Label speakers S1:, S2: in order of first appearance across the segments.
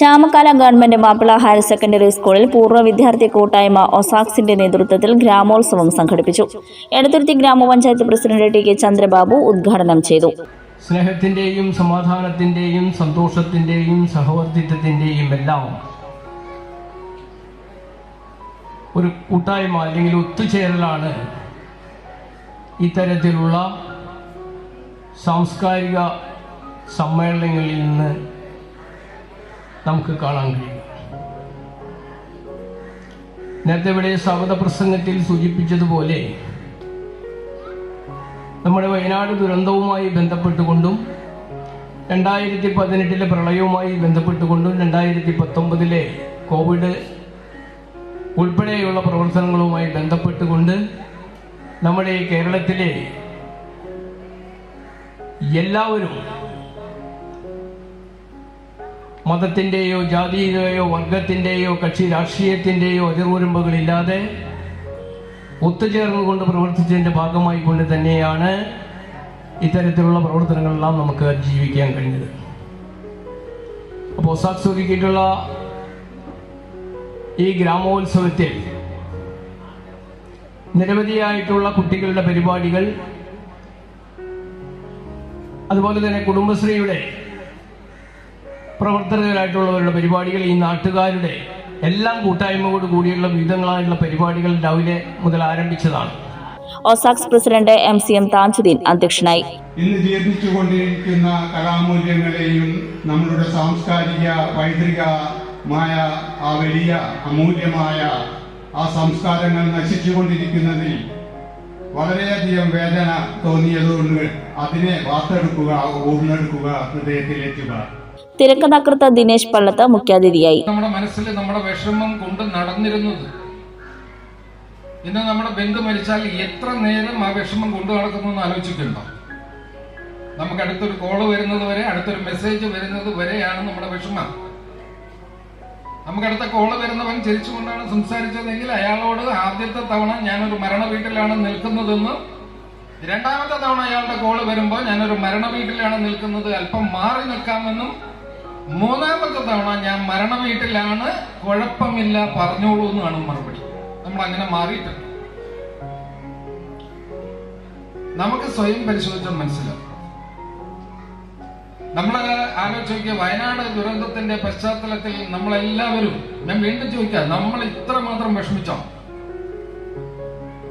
S1: Chamakkala government Mappila higher secondary സ്കൂളിൽ പൂർവ വിദ്യാർത്ഥി കൂട്ടായ്മ ഒസാക്സിന്റെ നേതൃത്വത്തിൽ ഗ്രാമോത്സവം സംഘടിപ്പിച്ചു. എടത്തുരുത്തി ഗ്രാമപഞ്ചായത്ത് പ്രസിഡന്റ് ടി കെ ചന്ദ്രബാബു ഉദ്ഘാടനം ചെയ്തു.
S2: സ്നേഹത്തിന്റെയും സമാധാനത്തിന്റെയും സന്തോഷത്തിന്റെയും സഹവർത്തിത്വത്തിന്റെയും എല്ലാം ഒരു കൂട്ടായ്മ അല്ലെങ്കിൽ ഒത്തുചേരലാണ് ഇത്തരത്തിലുള്ള സാംസ്കാരിക സമ്മേളനങ്ങളിൽ നിന്ന് നമുക്ക് കാണാൻ കഴിയും. നേരത്തെ ഇവിടെ സവത പ്രസംഗത്തിൽ സൂചിപ്പിച്ചതുപോലെ നമ്മുടെ വയനാട് ദുരന്തവുമായി ബന്ധപ്പെട്ടുകൊണ്ടും രണ്ടായിരത്തി പതിനെട്ടിലെ പ്രളയവുമായി ബന്ധപ്പെട്ടുകൊണ്ടും രണ്ടായിരത്തി പത്തൊമ്പതിലെ കോവിഡ് ഉൾപ്പെടെയുള്ള പ്രവർത്തനങ്ങളുമായി ബന്ധപ്പെട്ടുകൊണ്ട് നമ്മുടെ കേരളത്തിലെ എല്ലാവരും മതത്തിന്റെയോ ജാതിയുടെയോ വർഗത്തിന്റെയോ കക്ഷി രാഷ്ട്രീയത്തിന്റെയോ അതിർവരമ്പുകളില്ലാതെ ഒത്തുചേർന്നുകൊണ്ട് പ്രവർത്തിച്ചതിന്റെ ഭാഗമായി കൊണ്ട് തന്നെയാണ് ഇത്തരത്തിലുള്ള പ്രവർത്തനങ്ങളെല്ലാം നമുക്ക് ജീവിക്കാൻ കഴിഞ്ഞത്. അപ്പോൾ ഒരുക്കിയിട്ടുള്ള ഈ ഗ്രാമോത്സവത്തിൽ നിരവധിയായിട്ടുള്ള കുട്ടികളുടെ പരിപാടികൾ അതുപോലെ തന്നെ കുടുംബശ്രീയുടെ പ്രവർത്തകരായിട്ടുള്ളവരുടെ പരിപാടികൾ ഈ നാട്ടുകാരുടെ എല്ലാം കൂട്ടായ്മയോട് കൂടിയുള്ള വിവിധങ്ങളായിട്ടുള്ള പരിപാടികൾ രാവിലെ മുതൽ ആരംഭിച്ചതാണ്.
S1: Osax president M C M Thajudheen അധ്യക്ഷനായി.
S3: ഇന്ന് ജീവിച്ചുകൊണ്ടിരിക്കുന്ന കലാമൂല്യങ്ങളെയും നമ്മളുടെ സാംസ്കാരിക പൈതൃകമായ ആ വലിയ അമൂല്യമായ ആ സംസ്കാരങ്ങൾ നശിച്ചുകൊണ്ടിരിക്കുന്നതിൽ വളരെയധികം വേദന തോന്നിയതുകൊണ്ട് അതിനെ വാർത്തെടുക്കുക ഊർന്നെടുക്കുക ഹൃദയത്തിലേറ്റുക
S1: തിരക്കഥാകൃത്ത് ദിനേശ് പള്ളത്ത് മുഖ്യാതിഥിയായി.
S4: നമ്മുടെ മനസ്സിൽ നമ്മുടെ വിഷമം കൊണ്ട് നടന്നിരുന്നത്. ഇന്ന് നമ്മുടെ ബന്ധു മരിച്ചാൽ എത്ര നേരം ആ വിഷമം കൊണ്ടു നടക്കുന്നു ആലോചിക്കുന്നുണ്ടോ നമുക്ക് അടുത്തൊരു കോൾ വരുന്നത് വരെ അടുത്തൊരു മെസ്സേജ് വരുന്നത് വരെയാണ് നമ്മുടെ വിഷമം. നമുക്ക് അടുത്ത കോൾ വരുന്നവൻ ചിരിച്ചുകൊണ്ടാണ് സംസാരിച്ചതെങ്കിൽ അയാളോട് ആദ്യത്തെ തവണ ഞാനൊരു മരണ വീട്ടിലാണ് നിൽക്കുന്നതെന്ന് രണ്ടാമത്തെ തവണ അയാളുടെ കോൾ വരുമ്പോൾ ഞാനൊരു മരണ വീട്ടിലാണ് നിൽക്കുന്നത് അല്പം മാറി നിൽക്കാമെന്നും മൂന്നാമത്തെ തവണ ഞാൻ മരണ വീട്ടിലാണ് കുഴപ്പമില്ല പറഞ്ഞോളൂ എന്നാണ് മറുപടി. നമ്മൾ അങ്ങനെ മാറിയിട്ടുണ്ട്. നമുക്ക് സ്വയം പരിശോധിച്ചാൽ മനസ്സിലാവും. നമ്മൾ ആലോചിക്കുക വയനാട് ദുരന്തത്തിന്റെ പശ്ചാത്തലത്തിൽ നമ്മളെല്ലാവരും ഞാൻ വീണ്ടും ചോദിക്കാം നമ്മൾ ഇത്രമാത്രം വിഷമിച്ചോ?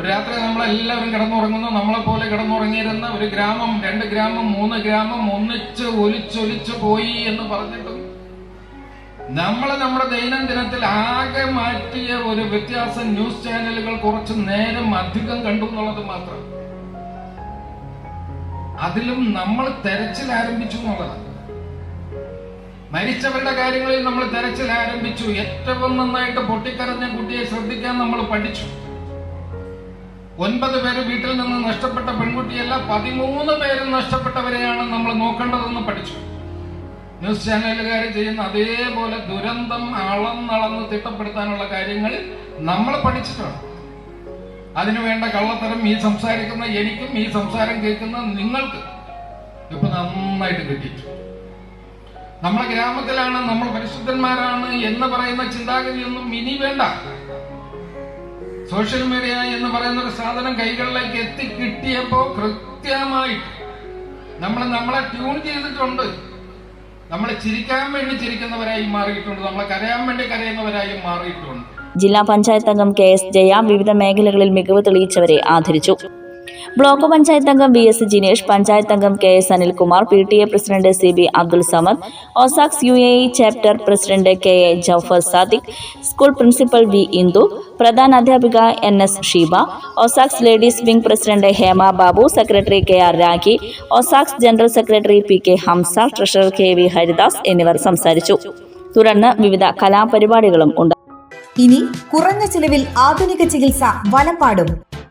S4: ഒരു രാത്രി നമ്മളെല്ലാവരും കിടന്നുറങ്ങുന്നു. നമ്മളെ പോലെ കിടന്നുറങ്ങിയിരുന്ന ഒരു ഗ്രാമം രണ്ട് ഗ്രാമം മൂന്ന് ഗ്രാമം ഒന്നിച്ച് ഒലിച്ചൊലിച്ചു പോയി എന്ന് പറഞ്ഞിട്ടും നമ്മൾ നമ്മുടെ ദൈനംദിനത്തിൽ ആകെ മാറ്റിയ ഒരു വ്യത്യാസം ന്യൂസ് ചാനലുകൾ കുറച്ച് നേരം അധികം കണ്ടു എന്നുള്ളത് മാത്രം. അതിലും നമ്മൾ തെരച്ചിൽ ആരംഭിച്ചു എന്നുള്ളതാണ്. മരിച്ചവരുടെ കാര്യങ്ങളിൽ നമ്മൾ തെരച്ചിൽ ആരംഭിച്ചു. ഏറ്റവും നന്നായിട്ട് പൊട്ടിക്കരഞ്ഞ കുട്ടിയെ ശ്രദ്ധിക്കാൻ നമ്മൾ പഠിച്ചു. ഒൻപത് പേര് വീട്ടിൽ നിന്ന് നഷ്ടപ്പെട്ട പെൺകുട്ടിയല്ല പതിമൂന്ന് പേര് നഷ്ടപ്പെട്ടവരെയാണ് നമ്മൾ നോക്കേണ്ടതെന്ന് പഠിച്ചു. ന്യൂസ് ചാനലുകാർ ചെയ്യുന്ന അതേപോലെ ദുരന്തം അളന്നളന്ന് തിട്ടപ്പെടുത്താനുള്ള കാര്യങ്ങൾ നമ്മൾ പഠിച്ചിട്ടുണ്ട്. അതിനു വേണ്ട കള്ളത്തരം ഈ സംസാരിക്കുന്ന എനിക്കും ഈ സംസാരം കേൾക്കുന്ന നിങ്ങൾക്ക് ഇപ്പൊ നന്നായിട്ട് കിട്ടിയിട്ടു നമ്മളെ ഗ്രാമത്തിലാണ് നമ്മൾ പരിശുദ്ധന്മാരാണ് എന്ന് പറയുന്ന ചിന്താഗതിയൊന്നും ഇനി വേണ്ട. സോഷ്യൽ മീഡിയ എന്ന് പറയുന്ന ഒരു സാധനം കൈകളിലേക്ക് എത്തി കിട്ടിയപ്പോ കൃത്യമായിട്ട് നമ്മൾ നമ്മളെ ട്യൂൺ ചെയ്തിട്ടുണ്ട്. നമ്മൾ ചിരിക്കാൻ വേണ്ടി ചിരിക്കുന്നവരായി മാറിയിട്ടുണ്ട്. നമ്മളെ കരയാൻ വേണ്ടി കരയുന്നവരായി മാറിയിട്ടുണ്ട്.
S1: ജില്ലാ പഞ്ചായത്ത് അംഗം കെ എസ് ജയ വിവിധ മേഖലകളിൽ മികവ് തെളിയിച്ചവരെ ആദരിച്ചു. ബ്ലോക്ക് പഞ്ചായത്ത് അംഗം വി എസ് ജിനേഷ് പഞ്ചായത്ത് അംഗം K S Anilkumar P T A president C B Abdul Samad Osax U A chapter president K A Jaufar Sadiq school principal V Indu പ്രധാന അധ്യാപിക N S Sheeba Osax ladies wing president Hema Babu secretary K R Rakhi Osax general secretary P K Hamsa treasurer K V Haridas എന്നിവർ സംസാരിച്ചു. തുടർന്ന് വിവിധ കലാപരിപാടികളും ഉണ്ട്.
S5: ഇനി കുറഞ്ഞ ചിലവിൽ ആധുനിക ചികിത്സ വലപ്പാടും.